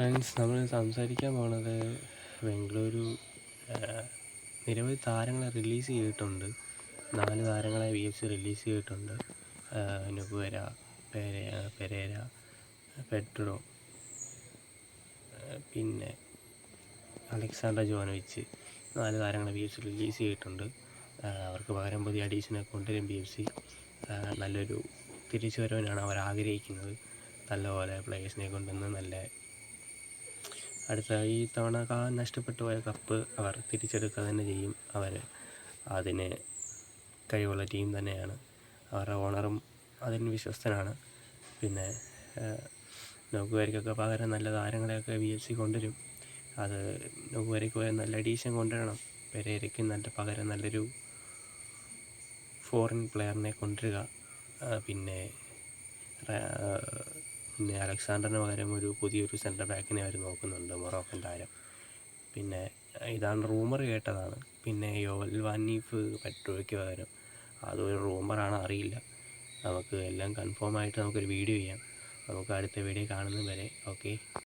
Friends നമ്മൾ സംസാരിക്കാൻ പോണത് ബംഗളൂരു നിരവധി താരങ്ങളെ റിലീസ് ചെയ്തിട്ടുണ്ട്. നാല് താരങ്ങളെ വി എഫ് സി റിലീസ് ചെയ്തിട്ടുണ്ട് നുബുവര പെരേ പെരേര പെട്രോ പിന്നെ അലക്സാണ്ടർ ജോനോവിച്ച് നാല് താരങ്ങളെ വി എഫ് സി റിലീസ് ചെയ്തിട്ടുണ്ട് അവർക്ക് പകരം പുതിയ അഡീഷനെ കൊണ്ടുവരും ബി എഫ് സി നല്ലൊരു തിരിച്ചുവരവിനാണ് അവർ ആഗ്രഹിക്കുന്നത്. നല്ലപോലെ പ്ലേയേഴ്സിനെ കൊണ്ടുവന്ന് നല്ല അടുത്ത ഈ തവണ കാ നഷ്ടപ്പെട്ടു പോയ കപ്പ് അവർ തിരിച്ചെടുക്കുക തന്നെ ചെയ്യും. അവർ അതിന് കഴിവുള്ള ടീം തന്നെയാണ്. അവരുടെ ഓണറും അതിന് വിശ്വസ്തനാണ്. പിന്നെ നോക്കുവരയ്ക്കൊക്കെ പകരം നല്ല താരങ്ങളെയൊക്കെ വി എഫ് സി കൊണ്ടുവരും. അത് നോക്കുവരയ്ക്ക് പോയാൽ നല്ല അഡീഷൻ കൊണ്ടുവരണം. പെരേരയ്ക്ക് നല്ല പകരം നല്ലൊരു ഫോറിൻ പ്ലെയറിനെ കൊണ്ടുവരിക. പിന്നെ പിന്നെ അലക്സാണ്ടറിന് പകരം ഒരു പുതിയൊരു സെന്റർ ബാക്കിനെ അവർ നോക്കുന്നുണ്ട് മൊറോക്കൻ താരം. പിന്നെ ഇതാണ് റൂമർ കേട്ടതാണ്. പിന്നെ യോവൽ വാനീഫ് പെട്രോയ്ക്ക് പകരം. അതൊരു റൂമറാണ് അറിയില്ല. നമുക്ക് എല്ലാം കൺഫേം ആയിട്ട് നമുക്കൊരു വീഡിയോ ചെയ്യാം. നമുക്ക് അടുത്ത വീഡിയോ കാണുന്നത് വരെ ഓക്കെ